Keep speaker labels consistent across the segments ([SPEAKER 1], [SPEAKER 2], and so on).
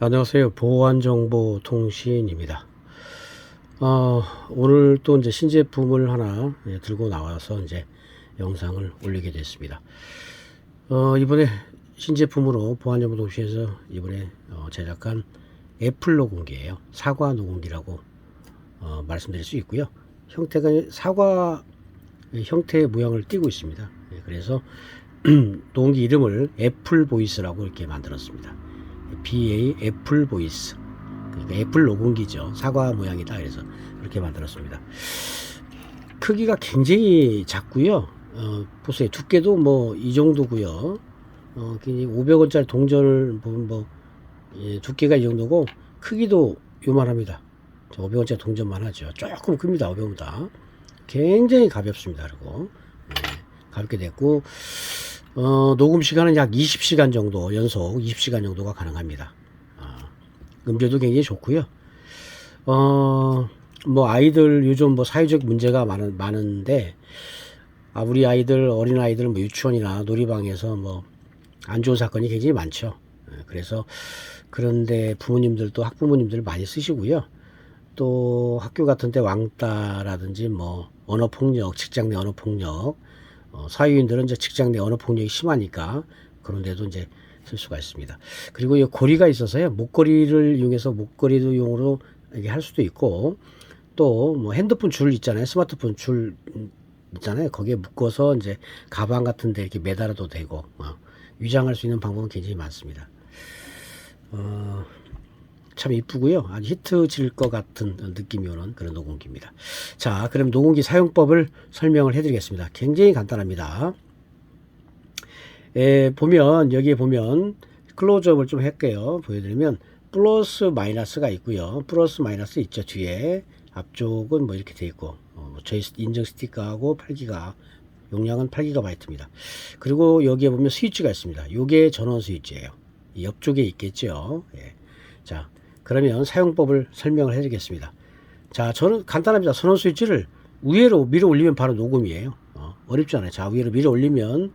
[SPEAKER 1] 안녕하세요. 보안정보통신입니다. 어, 오늘 또 이제 신제품을 하나 예, 들고 나와서 이제 영상을 올리게 됐습니다. 어, 이번에 신제품으로 보안정보통신에서 이번에 어, 제작한 애플 녹음기예요. 사과 녹음기라고 어, 말씀드릴 수 있고요. 형태가 사과 형태의 모양을 띠고 있습니다. 예, 그래서 녹음기 이름을 애플 보이스라고 이렇게 만들었습니다. BA 애플 보이스. 그러니까 애플 녹음기죠. 사과 모양이다. 그래서 그렇게 만들었습니다. 크기가 굉장히 작고요. 어, 보세요. 두께도 뭐 이 정도고요. 어, 500원짜리 동전을 보면 뭐 예, 두께가 이 정도고 크기도 요만합니다. 500원짜리 동전만 하죠. 조금 큽니다. 500원보다. 굉장히 가볍습니다. 그리고 예, 가볍게 됐고 어, 녹음 시간은 약 20시간 정도 연속 20시간 정도가 가능합니다. 어, 음질도 굉장히 좋고요. 어, 뭐 아이들 요즘 뭐 사회적 문제가 많은 많은데 아, 우리 아이들 어린 아이들 뭐 유치원이나 놀이방에서 뭐 안 좋은 사건이 굉장히 많죠. 예, 그래서 그런데 부모님들도 학부모님들 많이 쓰시고요. 또 학교 같은 데 왕따라든지 뭐 언어 폭력, 직장 내 언어 폭력, 어, 사회인들은 이제 직장 내 언어 폭력이 심하니까 그런데도 이제 쓸 수가 있습니다. 그리고 이 고리가 있어서요. 목걸이를 이용해서 목걸이도 용으로 이게 할 수도 있고 또 뭐 핸드폰 줄 있잖아요. 스마트폰 줄 있잖아요. 거기에 묶어서 이제 가방 같은 데 이렇게 매달아도 되고 어, 위장할 수 있는 방법은 굉장히 많습니다. 어, 참 이쁘고요. 아주 히트 질 것 같은 느낌이 오는 그런 녹음기입니다. 자, 그럼 녹음기 사용법을 설명을 해드리겠습니다. 굉장히 간단합니다. 에, 보면 여기에 보면 클로즈업을 좀 할게요. 보여드리면 플러스 마이너스가 있고요. 플러스 마이너스 있죠 뒤에 앞쪽은 뭐 이렇게 돼 있고 어, 뭐 저희 인증 스티커하고 8기가 용량은 8기가바이트입니다. 그리고 여기에 보면 스위치가 있습니다. 요게 전원 스위치예요. 옆쪽에 있겠죠. 예. 자, 그러면 사용법을 설명을 해드리겠습니다. 자, 저는 간단합니다. 선원 스위치를 위로 밀어 올리면 바로 녹음이에요. 어, 어렵지 않아요. 자, 위로 밀어 올리면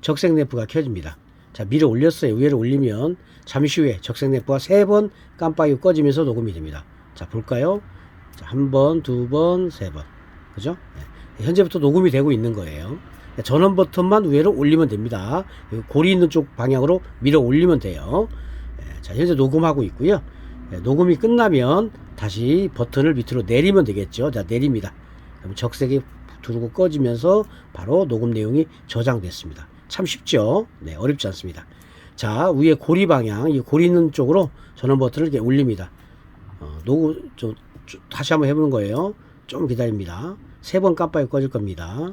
[SPEAKER 1] 적색 램프가 켜집니다. 자, 밀어 올렸어요. 위로 올리면 잠시 후에 적색 램프가 세 번 깜빡이 꺼지면서 녹음이 됩니다. 자, 볼까요? 자, 한 번, 두 번, 세 번. 그죠? 네. 현재부터 녹음이 되고 있는 거예요. 전원 버튼만 위로 올리면 됩니다. 고리 있는 쪽 방향으로 밀어 올리면 돼요. 네, 자, 현재 녹음하고 있고요. 네, 녹음이 끝나면 다시 버튼을 밑으로 내리면 되겠죠. 자, 내립니다. 그럼 적색이 두르고 꺼지면서 바로 녹음 내용이 저장됐습니다. 참 쉽죠? 네, 어렵지 않습니다. 자, 위에 고리 방향, 이 고리 있는 쪽으로 전원 버튼을 이렇게 올립니다. 어, 녹음, 좀, 좀, 다시 한번 해보는 거예요. 좀 기다립니다. 세 번 깜빡이 꺼질 겁니다.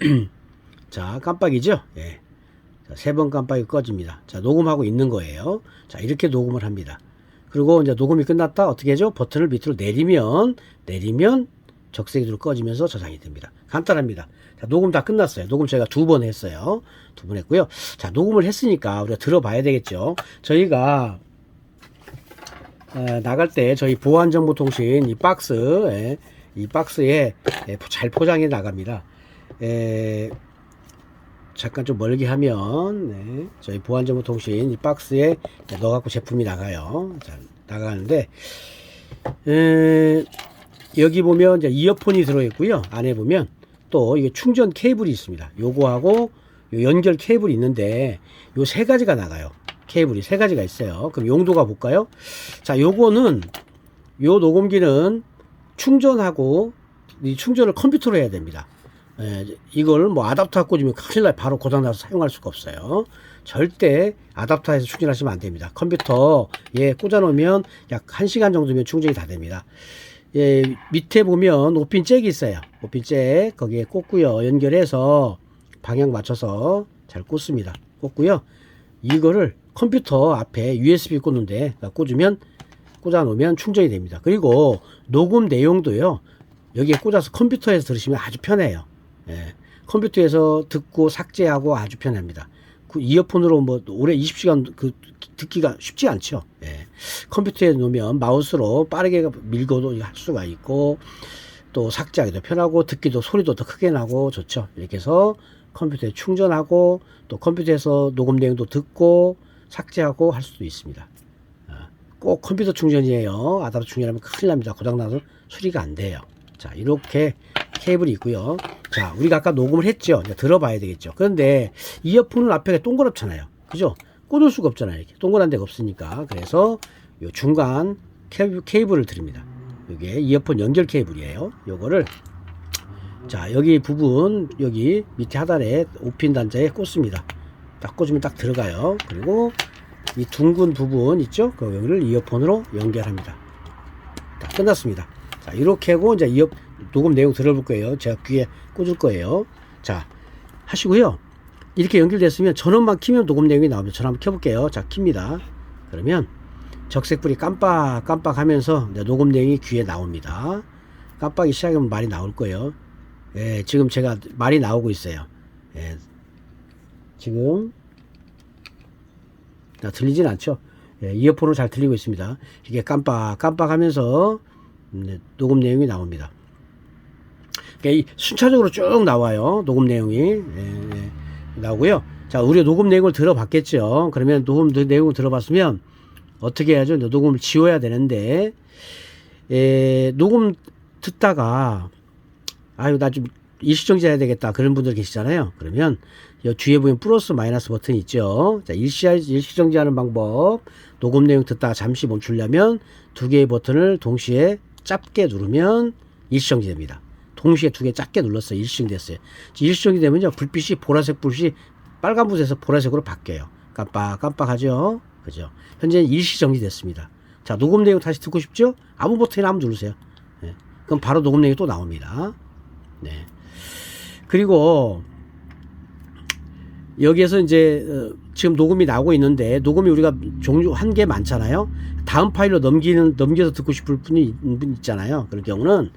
[SPEAKER 1] 자, 깜빡이죠? 예. 세 번 깜빡이 꺼집니다. 자, 녹음하고 있는 거예요. 자, 이렇게 녹음을 합니다. 그리고 이제 녹음이 끝났다. 어떻게 하죠? 버튼을 밑으로 내리면, 내리면 적색이 들 꺼지면서 저장이 됩니다. 간단합니다. 자, 녹음 다 끝났어요. 녹음 저희가 두 번 했어요. 두 번 했고요. 자, 녹음을 했으니까 우리가 들어봐야 되겠죠. 저희가 어, 나갈 때 저희 보안정보통신 이 박스, 예, 이 박스에 예, 잘 포장해 나갑니다. 에, 잠깐 좀 멀게 하면 네, 저희 보안정보 통신 이 박스에 넣어갖고 제품이 나가요. 자, 나가는데 에, 여기 보면 이제 이어폰이 들어있고요. 안에 보면 또 이게 충전 케이블이 있습니다. 요거하고 요 연결 케이블이 있는데 요 세 가지가 나가요. 케이블이 세 가지가 있어요. 그럼 용도가 볼까요? 자, 요거는 요 녹음기는 충전하고 이 충전을 컴퓨터로 해야 됩니다. 예, 이걸 뭐 아답터 꽂으면 큰일 나요. 바로 고장나서 사용할 수가 없어요. 절대 아답터에서 충전하시면 안 됩니다. 컴퓨터에 꽂아놓으면 약 1시간 정도면 충전이 다 됩니다. 예, 밑에 보면 오핀 잭이 있어요. 오핀 잭 거기에 꽂고요. 연결해서 방향 맞춰서 잘 꽂습니다. 꽂고요. 이거를 컴퓨터 앞에 USB 꽂는데 꽂으면 꽂아 놓으면 충전이 됩니다. 그리고 녹음 내용도요. 여기에 꽂아서 컴퓨터에서 들으시면 아주 편해요. 예, 컴퓨터에서 듣고 삭제하고 아주 편합니다. 그 이어폰으로 뭐 오래 20시간 그 듣기가 쉽지 않죠. 예. 컴퓨터에 놓으면 마우스로 빠르게 밀고도 할 수가 있고 또 삭제하기도 편하고 듣기도 소리도 더 크게 나고 좋죠. 이렇게 해서 컴퓨터에 충전하고 또 컴퓨터에서 녹음 내용도 듣고 삭제하고 할 수도 있습니다. 아, 꼭 컴퓨터 충전이에요. 아답터 충전하면 큰일 납니다. 고장나서 수리가 안 돼요. 자, 이렇게 케이블이 있고요. 자, 우리가 아까 녹음을 했죠. 들어봐야 되겠죠. 그런데 이어폰은 앞에 동그랗잖아요. 그죠? 꽂을 수가 없잖아요. 이렇게 동그란 데가 없으니까. 그래서 요 중간 케이블, 케이블 을 드립니다. 이게 이어폰 연결 케이블이에요. 요거를 자 여기 부분 여기 밑에 하단에 5핀 단자에 꽂습니다. 딱 꽂으면 딱 들어가요. 그리고 이 둥근 부분 있죠? 그 여기를 이어폰으로 연결합니다. 딱 끝났습니다. 자 이렇게 하고 이제 이어 녹음 내용 들어볼 거예요. 제가 귀에 꽂을 거예요. 자 하시고요. 이렇게 연결됐으면 전원만 키면 녹음 내용이 나옵니다. 전원 한번 켜볼게요. 자 킵니다. 그러면 적색불이 깜빡깜빡 하면서 녹음 내용이 귀에 나옵니다. 깜빡이 시작하면 말이 나올 거예요. 예, 지금 제가 말이 나오고 있어요. 예, 지금 나 들리진 않죠? 예, 이어폰으로 잘 들리고 있습니다. 이게 깜빡 깜빡 하면서 음, 네, 녹음 내용이 나옵니다. 그러니까 이 순차적으로 쭉 나와요. 녹음 내용이. 예, 예, 나오고요. 자, 우리가 녹음 내용을 들어봤겠죠. 그러면 녹음 내용을 들어봤으면 어떻게 해야죠? 녹음을 지워야 되는데, 에, 녹음 듣다가, 아유, 나 좀 일시정지 해야 되겠다. 그런 분들 계시잖아요. 그러면, 여 뒤에 보면 플러스 마이너스 버튼이 있죠. 자, 일시, 일시정지 하는 방법. 녹음 내용 듣다가 잠시 멈추려면 두 개의 버튼을 동시에 짧게 누르면 일시정지 됩니다. 동시에 두개 작게 눌렀어요. 일시정지 됐어요. 일시정지 되면요. 불빛이 보라색 불빛이 빨간 불에서 보라색으로 바뀌어요. 깜빡깜빡하죠. 그죠? 현재는 일시정지 됐습니다. 자, 녹음 내용 다시 듣고 싶죠? 아무 버튼이나 한번 누르세요. 네. 그럼 바로 녹음 내용이 또 나옵니다. 네. 그리고 여기에서 이제 어, 지금 녹음이 나오고 있는데 녹음이 우리가 종류 한 개 많잖아요. 다음 파일로 넘기는 넘겨서 듣고 싶을 분이 분 있잖아요. 그럴 경우는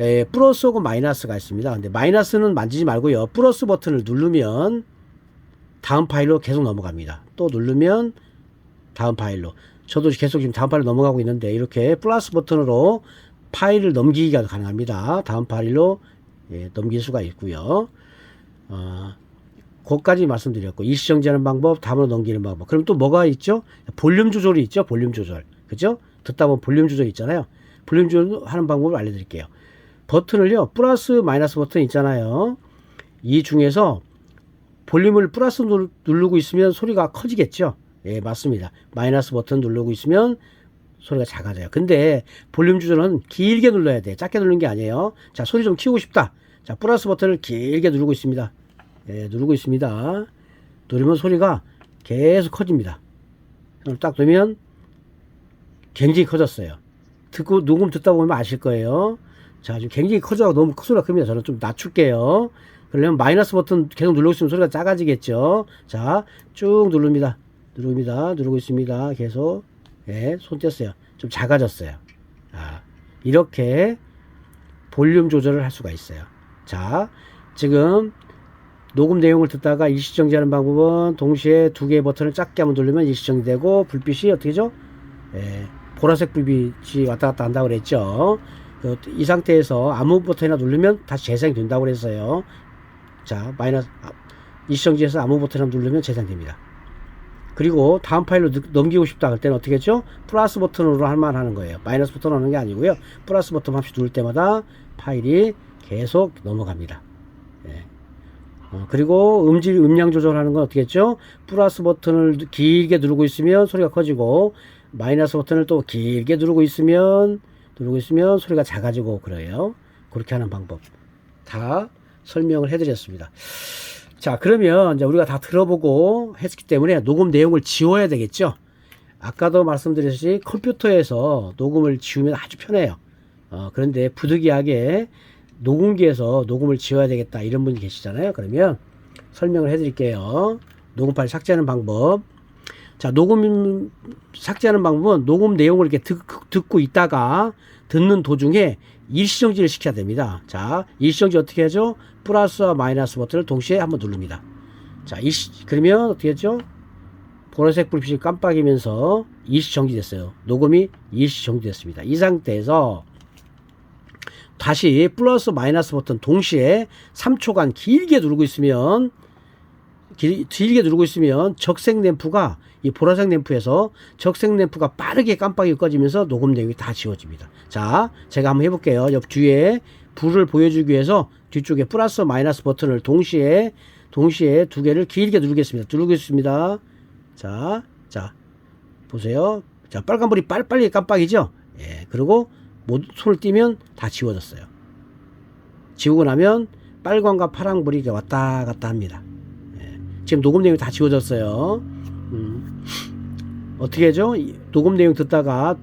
[SPEAKER 1] 에, 플러스하고 마이너스가 있습니다. 근데 마이너스는 만지지 말고요. 플러스 버튼을 누르면 다음 파일로 계속 넘어갑니다. 또 누르면 다음 파일로. 저도 계속 지금 다음 파일로 넘어가고 있는데 이렇게 플러스 버튼으로 파일을 넘기기가 가능합니다. 다음 파일로 예, 넘길 수가 있고요. 어, 그까지 말씀드렸고 일시정지하는 방법, 다음으로 넘기는 방법. 그럼 또 뭐가 있죠? 볼륨 조절이 있죠. 볼륨 조절. 그죠? 듣다 보면 볼륨 조절 있잖아요. 볼륨 조절하는 방법을 알려드릴게요. 버튼을요. 플러스 마이너스 버튼 있잖아요. 이 중에서 볼륨을 플러스 누- 누르고 있으면 소리가 커지겠죠. 예, 맞습니다. 마이너스 버튼 누르고 있으면 소리가 작아져요. 근데 볼륨 조절은 길게 눌러야 돼. 작게 누르는 게 아니에요. 자, 소리 좀 키우고 싶다. 자, 플러스 버튼을 길게 누르고 있습니다. 예, 누르고 있습니다. 누르면 소리가 계속 커집니다. 딱 두면 굉장히 커졌어요. 듣고 녹음 듣다 보면 아실 거예요. 자, 지금 굉장히 커져서 너무 소리가 큽니다. 저는 좀 낮출게요. 그러면 마이너스 버튼 계속 누르고 있으면 소리가 작아지겠죠. 자, 쭉 누릅니다. 누릅니다. 누르고 있습니다. 계속. 예, 손 뗐어요. 좀 작아졌어요. 아, 이렇게 볼륨 조절을 할 수가 있어요. 자, 지금 녹음 내용을 듣다가 일시정지하는 방법은 동시에 두 개의 버튼을 작게 한번 누르면 일시정지 되고 불빛이 어떻게죠? 예, 보라색 불빛이 왔다 갔다 한다고 그랬죠. 그, 이 상태에서 아무 버튼이나 누르면 다시 재생이 된다고 그랬어요. 자, 마이너스, 아, 일시정지해서 아무 버튼이나 누르면 재생됩니다. 그리고 다음 파일로 느- 넘기고 싶다 할 때는 어떻게 했죠? 플러스 버튼으로 할만 하는 거예요. 마이너스 버튼 하는 게 아니고요. 플러스 버튼 한씩 누를 때마다 파일이 계속 넘어갑니다. 예. 어, 그리고 음질, 음량 조절하는 건 어떻게 했죠? 플러스 버튼을 길게 누르고 있으면 소리가 커지고, 마이너스 버튼을 또 길게 누르고 있으면, 누르고 있으면 소리가 작아지고 그래요. 그렇게 하는 방법. 다 설명을 해드렸습니다. 자, 그러면 이제 우리가 다 들어보고 했기 때문에 녹음 내용을 지워야 되겠죠? 아까도 말씀드렸듯이 컴퓨터에서 녹음을 지우면 아주 편해요. 어, 그런데 부득이하게 녹음기에서 녹음을 지워야 되겠다 이런 분이 계시잖아요. 그러면 설명을 해드릴게요. 녹음 파일 삭제하는 방법. 자, 녹음 삭제하는 방법은 녹음 내용을 이렇게 듣, 듣고 있다가 듣는 도중에 일시정지를 시켜야 됩니다. 자, 일시정지 어떻게 하죠? 플러스와 마이너스 버튼을 동시에 한번 누릅니다. 자, 일시, 그러면 어떻게 했죠? 보라색 불빛이 깜빡이면서 일시정지 됐어요. 녹음이 일시정지 됐습니다. 이 상태에서 다시 플러스 마이너스 버튼 동시에 3초간 길게 누르고 있으면 길, 길게 누르고 있으면 적색 램프가 이 보라색 램프에서 적색 램프가 빠르게 깜빡이 꺼지면서 녹음 내용이 다 지워집니다. 자, 제가 한번 해볼게요. 옆 뒤에 불을 보여주기 위해서 뒤쪽에 플러스 마이너스 버튼을 동시에 동시에 두 개를 길게 누르겠습니다. 누르겠습니다. 자, 자, 보세요. 자, 빨간 불이 빨리빨리 깜빡이죠? 예, 그리고 손을 띄면 다 지워졌어요. 지우고 나면 빨간과 파란불이 이렇게 왔다 갔다 합니다. 예, 지금 녹음 내용이 다 지워졌어요. 음, 어떻게 하죠? 이 녹음 내용 듣다가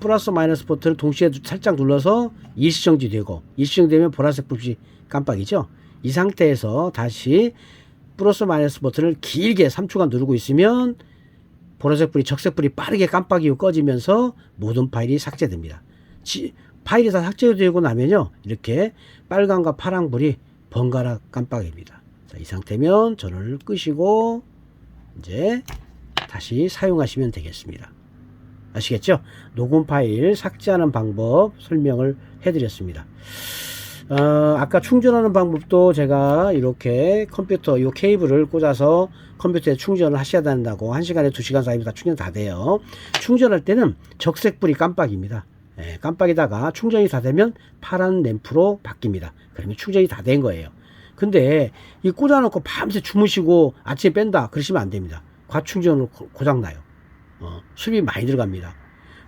[SPEAKER 1] 플러스 마이너스 버튼을 동시에 살짝 눌러서 일시정지 되고 일시정지 되면 보라색 불이 깜빡이죠. 이 상태에서 다시 플러스 마이너스 버튼을 길게 3초간 누르고 있으면 보라색 불이 적색 불이 빠르게 깜빡이고 꺼지면서 모든 파일이 삭제됩니다. 지- 파일이 다 삭제되고 나면요 이렇게 빨간과 파란 불이 번갈아 깜빡입니다. 자, 이 상태면 전원을 끄시고 이제 다시 사용하시면 되겠습니다. 아시겠죠? 녹음 파일 삭제하는 방법 설명을 해드렸습니다. 어, 아까 충전하는 방법도 제가 이렇게 컴퓨터 이 케이블을 꽂아서 컴퓨터에 충전을 하셔야 된다고 1시간에 2시간 사이면 다 충전 다 돼요. 충전할 때는 적색불이 깜빡입니다. 예, 깜빡이다가 충전이 다 되면 파란 램프로 바뀝니다. 그러면 충전이 다 된 거예요. 근데 이 꽂아놓고 밤새 주무시고 아침에 뺀다 그러시면 안 됩니다. 과충전으로 고- 고장나요. 어, 수입이 많이 들어갑니다.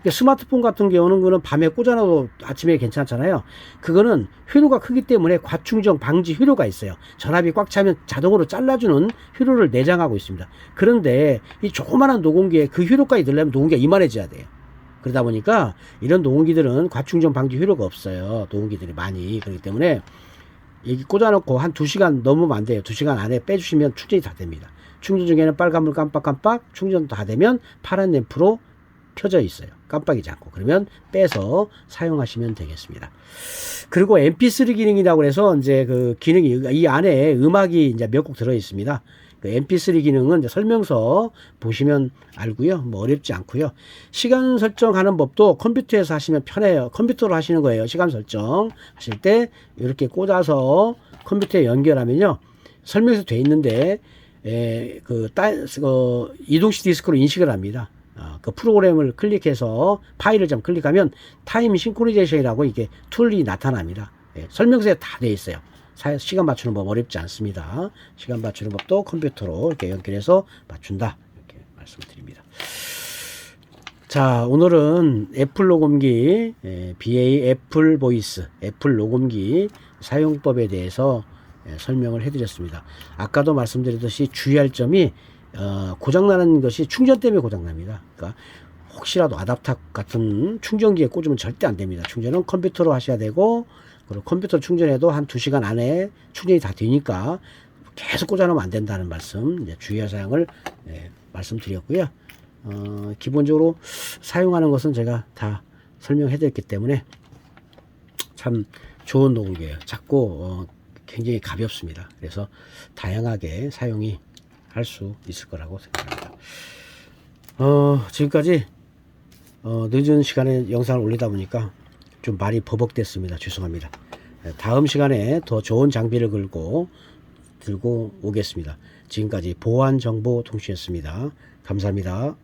[SPEAKER 1] 그러니까 스마트폰 같은 경우는 그는 밤에 꽂아놔도 아침에 괜찮잖아요. 그거는 회로가 크기 때문에 과충전 방지 회로가 있어요. 전압이 꽉 차면 자동으로 잘라주는 회로를 내장하고 있습니다. 그런데 이 조그마한 노공기에 그 회로까지 넣으려면 노공기가 이만해져야 돼요. 그러다 보니까 이런 노공기들은 과충전 방지 회로가 없어요. 노공기들이 많이. 그렇기 때문에 여기 꽂아놓고 한 2시간 넘으면 안 돼요. 2시간 안에 빼주시면 충전이 다 됩니다. 충전 중에는 빨간불 깜빡깜빡 충전 다 되면 파란 램프로 켜져 있어요. 깜빡이지 않고. 그러면 빼서 사용하시면 되겠습니다. 그리고 MP3 기능이라고 해서 이제 그 기능이 이 안에 음악이 이제 몇 곡 들어 있습니다. 그 MP3 기능은 설명서 보시면 알고요. 뭐 어렵지 않고요. 시간 설정하는 법도 컴퓨터에서 하시면 편해요. 컴퓨터로 하시는 거예요. 시간 설정 하실 때 이렇게 꽂아서 컴퓨터에 연결하면요. 설명서 돼 있는데 에, 그, 따, 그 이동식 디스크로 인식을 합니다. 어, 그 프로그램을 클릭해서 파일을 좀 클릭하면 타임 싱크로니제이션이라고 이게 툴이 나타납니다. 예, 설명서에 다 돼 있어요. 사- 시간 맞추는 법 어렵지 않습니다. 시간 맞추는 법도 컴퓨터로 이렇게 연결해서 맞춘다. 이렇게 말씀드립니다. 자, 오늘은 애플 녹음기, 예, BA 애플 보이스, 애플 녹음기 사용법에 대해서 예, 설명을 해드렸습니다. 아까도 말씀드렸듯이 주의할 점이 어, 고장나는 것이 충전 때문에 고장납니다. 그러니까 혹시라도 아답터 같은 충전기에 꽂으면 절대 안 됩니다. 충전은 컴퓨터로 하셔야 되고 그리고 컴퓨터 충전해도 한 2시간 안에 충전이 다 되니까 계속 꽂아놓으면 안 된다는 말씀 주의할 사항을 예, 말씀드렸고요. 어, 기본적으로 사용하는 것은 제가 다 설명해 드렸기 때문에 참 좋은 녹음기예요. 작고 어, 굉장히 가볍습니다. 그래서 다양하게 사용이 할 수 있을 거라고 생각합니다. 어, 지금까지 어, 늦은 시간에 영상을 올리다 보니까 좀 말이 버벅댔습니다. 죄송합니다. 네, 다음 시간에 더 좋은 장비를 걸고 들고 오겠습니다. 지금까지 보안정보통신이었습니다. 감사합니다.